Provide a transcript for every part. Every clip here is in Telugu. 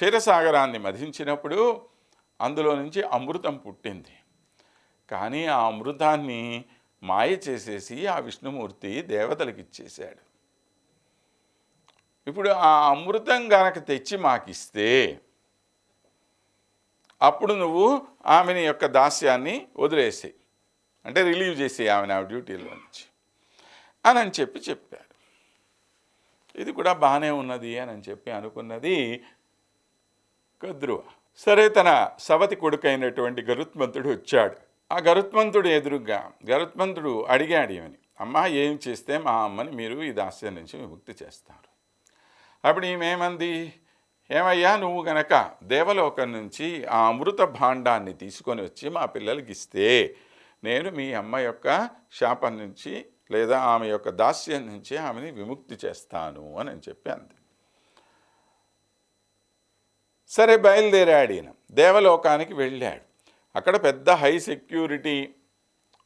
క్షీరసాగరాన్ని మధించినప్పుడు అందులో నుంచి అమృతం పుట్టింది. కానీ ఆ అమృతాన్ని మాయ చేసేసి ఆ విష్ణుమూర్తి దేవతలకు ఇచ్చేశాడు. ఇప్పుడు ఆ అమృతం గనక తెచ్చి మాకిస్తే అప్పుడు నువ్వు ఆమెని యొక్క దాస్యాన్ని వదిలేసేయి అంటే రిలీవ్ చేసి ఆమెను ఆ డ్యూటీలో నుంచి అని అని చెప్పి చెప్పాడు. ఇది కూడా బాగానే ఉన్నది అని అని చెప్పి అనుకున్నది కద్రువ సరే తన సవతి కొడుకైనటువంటి గరుత్మంతుడు వచ్చాడు. ఆ గరుత్మంతుడు ఎదురుగా గరుత్మంతుడు అడిగాడు ఏమని? అమ్మ ఏం చేస్తే మా అమ్మని మీరు ఈ దాస్యం నుంచి విముక్తి చేస్తారు? అప్పుడు ఈమెమంది ఏమయ్యా నువ్వు గనక దేవలోకం నుంచి ఆ అమృత భాండాన్ని తీసుకొని వచ్చి మా పిల్లలకి ఇస్తే నేను మీ అమ్మ యొక్క శాపం నుంచి లేదా ఆమె యొక్క దాస్యం నుంచి ఆమెని విముక్తి చేస్తాను అని చెప్పి అంది. సరే బయలుదేరాడు ఈయన. దేవలోకానికి వెళ్ళాడు. అక్కడ పెద్ద హై సెక్యూరిటీ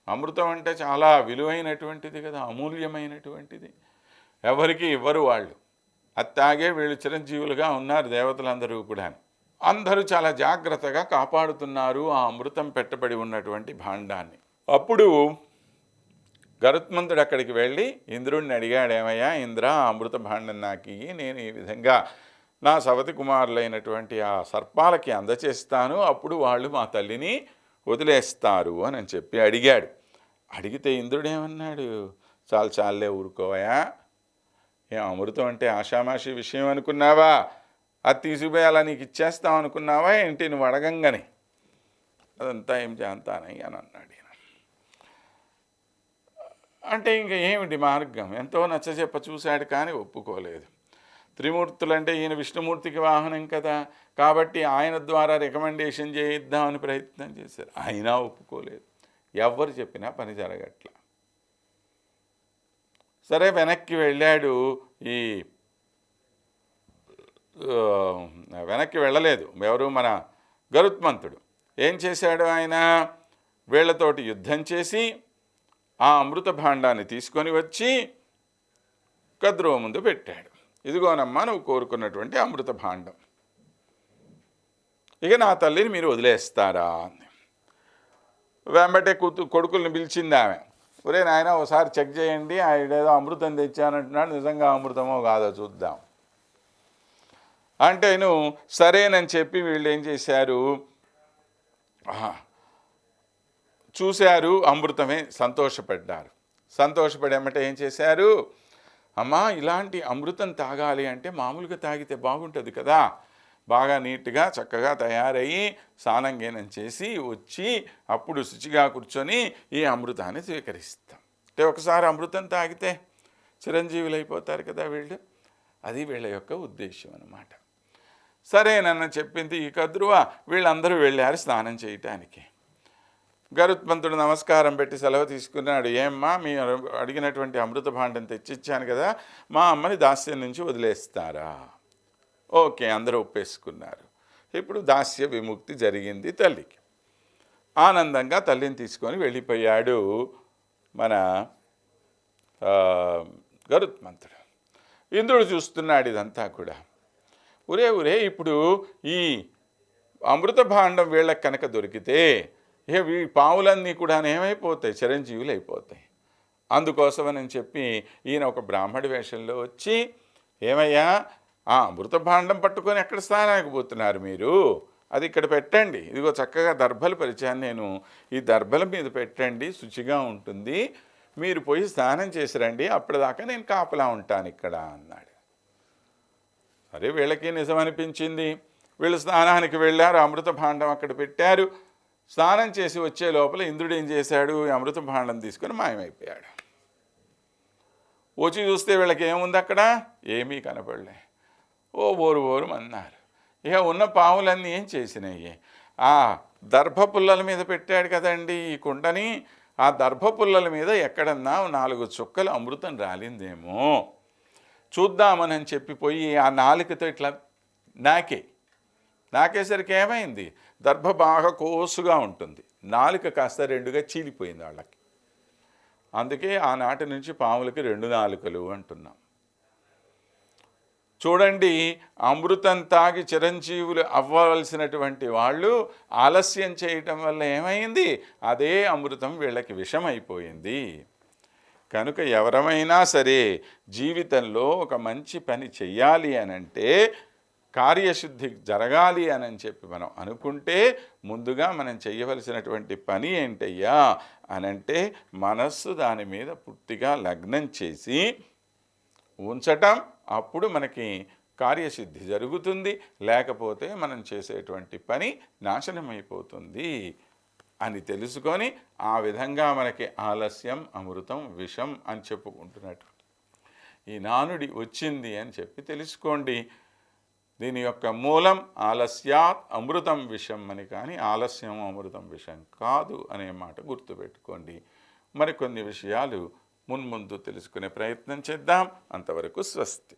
అమృతం అంటే చాలా విలువైనటువంటిది కదా అమూల్యమైనటువంటిది. ఎవరికి ఇవ్వరు వాళ్ళు. అత్తాగే వీళ్ళు చిరంజీవులుగా ఉన్నారు దేవతలందరూ కూడా. అందరూ చాలా జాగ్రత్తగా కాపాడుతున్నారు ఆ అమృతం పెట్టబడి ఉన్నటువంటి భాండాన్ని. అప్పుడు గరుత్మంతుడు అక్కడికి వెళ్ళి ఇంద్రుడిని అడిగాడు ఏమయ్యా ఇంద్ర అమృత భాండం నాకు నేను ఈ విధంగా నా సవతి కుమారులైనటువంటి ఆ సర్పాలకి అందచేస్తాను అప్పుడు వాళ్ళు మా తల్లిని వదిలేస్తారు అని చెప్పి అడిగాడు. అడిగితే ఇంద్రుడు ఏమన్నాడు? చాలు చాలే ఊరుకోవయా ఏం అమృతం అంటే ఆషామాషి విషయం అనుకున్నావా? అది తీసుకుపోయి అలా నీకు ఇచ్చేస్తాం అనుకున్నావా? ఏంటి నువ్వు అడగంగానే. అదంతా ఏం చేస్తానని అని అన్నాడు ఈయన. అంటే ఇంకా ఏమిటి మార్గం? ఎంతో నచ్చ చెప్ప చూశాడు కానీ ఒప్పుకోలేదు. త్రిమూర్తులు అంటే ఈయన విష్ణుమూర్తికి వాహనం కదా. కాబట్టి ఆయన ద్వారా రికమెండేషన్ చేయిద్దామని ప్రయత్నం చేశారు. అయినా ఒప్పుకోలేదు. ఎవరు చెప్పినా పని జరగట్ల. సరే వెనక్కి వెళ్ళాడు ఈ వెనక్కి వెళ్ళలేదు. ఎవరు? మన గరుత్మంతుడు. ఏం చేశాడు ఆయన? వీళ్ళతోటి యుద్ధం చేసి ఆ అమృత భాండాన్ని తీసుకొని వచ్చి కద్రువ ముందు పెట్టాడు. ఇదిగోనమ్మా నువ్వు కోరుకున్నటువంటి అమృత భాండం. ఇక నా తల్లిని మీరు వదిలేస్తారా అంది. వెంబటే కూతు కొడుకుల్ని పిలిచింది ఆమె. ఒరే నాయన ఒకసారి చెక్ చేయండి ఆయనేదో అమృతం తెచ్చానంటున్నాడు నిజంగా అమృతమో కాదో చూద్దాం. అంటే నేను సరేనని చెప్పి వీళ్ళు ఏం చేశారు చూశారు అమృతమే సంతోషపడ్డారు. సంతోషపడేమంటే ఏం చేశారు? అమ్మా ఇలాంటి అమృతం తాగాలి అంటే మామూలుగా తాగితే బాగుంటుంది కదా. బాగా నీట్గా చక్కగా తయారయ్యి స్నానం గీనం చేసి వచ్చి అప్పుడు శుచిగా కూర్చొని ఈ అమృతాన్ని స్వీకరిస్తాం. అంటే ఒకసారి అమృతం తాగితే చిరంజీవులు అయిపోతారు కదా వీళ్ళు. అది వీళ్ళ యొక్క ఉద్దేశం అన్నమాట. సరేనన్న చెప్పింది ఈ కద్రువ. వీళ్ళందరూ వెళ్ళారు స్నానం చేయటానికి. గరుత్మంతుడు నమస్కారం పెట్టి సెలవు తీసుకున్నాడు. ఏమ్మా మీ అడిగినటువంటి అమృత భాండం తెచ్చిచ్చాను కదా మా అమ్మని దాస్యం నుంచి వదిలేస్తారా? ఓకే అందరూ ఒప్పేసుకున్నారు. ఇప్పుడు దాస్య విముక్తి జరిగింది తల్లికి. ఆనందంగా తల్లిని తీసుకొని వెళ్ళిపోయాడు మన గరుత్మంతుడు. ఇంద్రుడు చూస్తున్నాడు ఇదంతా కూడా. ఒరే ఒరే ఇప్పుడు ఈ అమృత భాండం వీళ్ళకి కనుక దొరికితే ఇక ఈ పావులన్నీ కూడా ఏమైపోతాయి చిరంజీవులు అయిపోతాయి అందుకోసమని చెప్పి ఈయన ఒక బ్రాహ్మడి వేషంలో వచ్చి ఏమయ్యా ఆ అమృత భాండం పట్టుకొని ఎక్కడ స్నానానికి పోతున్నారు మీరు? అది ఇక్కడ పెట్టండి. ఇదిగో చక్కగా దర్భలు పరిచాను నేను ఈ దర్భల మీద పెట్టండి శుచిగా ఉంటుంది. మీరు పోయి స్నానం చేసి రండి అప్పటిదాకా నేను కాపలా ఉంటాను ఇక్కడ అన్నాడు. సరే వీళ్ళకి నిజం అనిపించింది వీళ్ళు స్నానానికి వెళ్ళారు అమృత భాండం అక్కడ పెట్టారు. స్నానం చేసి వచ్చే లోపల ఇంద్రుడు ఏం చేశాడు? అమృత భాండం తీసుకొని మాయమైపోయాడు. వచ్చి చూస్తే వీళ్ళకి ఏముంది అక్కడ? ఏమీ కనపడలే. ఓ ఓరు ఓరు అన్నారు ఇక ఉన్న పాములన్నీ ఏం చేసినాయి ఆ దర్భ పుల్లల మీద పెట్టాడు కదండి ఈ కుండని. ఆ దర్భ పుల్లల మీద ఎక్కడన్నా నాలుగు చుక్కలు అమృతం రాలిందేమో. చూద్దామనని చెప్పిపోయి ఆ నాలుకతో ఇట్లా నాకే నాకేసరికి ఏమైంది? దర్భ బాగా కోసుగా ఉంటుంది. నాలుక కాస్త రెండుగా చీలిపోయింది వాళ్ళకి. అందుకే ఆనాటి నుంచి పాములకి రెండు నాలుకలు అంటున్నాం. చూడండి అమృతం తాగి చిరంజీవులు అవ్వవలసినటువంటి వాళ్ళు ఆలస్యం చేయటం వల్ల ఏమైంది? అదే అమృతం వీళ్ళకి విషమైపోయింది. కనుక ఎవరమైనా సరే జీవితంలో ఒక మంచి పని చెయ్యాలి అనంటే కార్యశుద్ధి జరగాలి అని చెప్పి మనం అనుకుంటే ముందుగా మనం చేయవలసినటువంటి పని ఏంటయ్యా అనంటే మనస్సు దాని మీద పూర్తిగా లగ్నం చేసి ఉంచటం. అప్పుడు మనకి కార్యసిద్ధి జరుగుతుంది. లేకపోతే మనం చేసేటువంటి పని నాశనమైపోతుంది అని తెలుసుకొని ఆ విధంగా మనకి ఆలస్యం అమృతం విషం అని చెప్పుకుంటున్నట్టు. ఈ నానుడి వచ్చింది అని చెప్పి తెలుసుకోండి. దీని యొక్క మూలం ఆలస్యాత్ అమృతం విషం అని కానీ ఆలస్యం అమృతం విషం కాదు అనే మాట గుర్తుపెట్టుకోండి. మరికొన్ని విషయాలు మున్ముందు తెలుసుకునే ప్రయత్నం చేద్దాం. అంతవరకు స్వస్తి.